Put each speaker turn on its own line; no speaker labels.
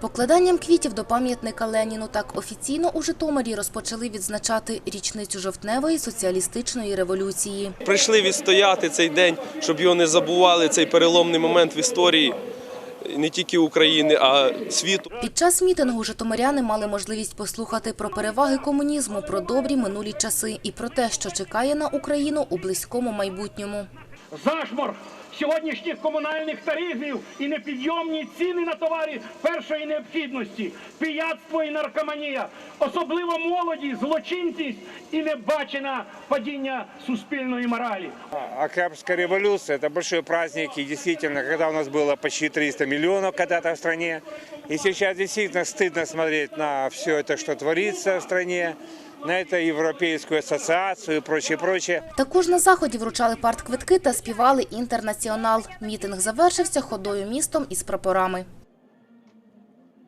Покладанням квітів до пам'ятника Леніну так офіційно у Житомирі розпочали відзначати річницю жовтневої соціалістичної революції.
Прийшли відстояти цей день, щоб його не забували, цей переломний момент в історії не тільки України, а світу.
Під час мітингу житомиряни мали можливість послухати про переваги комунізму, про добрі минулі часи і про те, що чекає на Україну у близькому майбутньому.
Зашморг сьогоднішніх комунальних тарифів і непідйомні ціни на товари першої необхідності, пияцтво і наркоманія, особливо молоді, злочинність і небачене падіння суспільної моралі.
Октябрьская революция – это большой праздник, и действительно, когда у нас было почти 300 миллионов когда-то в стране, и сейчас действительно стыдно смотреть на все это, что творится в стране, на эту Европейскую ассоциацию и прочее, прочее.
Також на заході вручали партквитки та співали «Інтернаціонал». Мітинг завершився ходою містом із прапорами.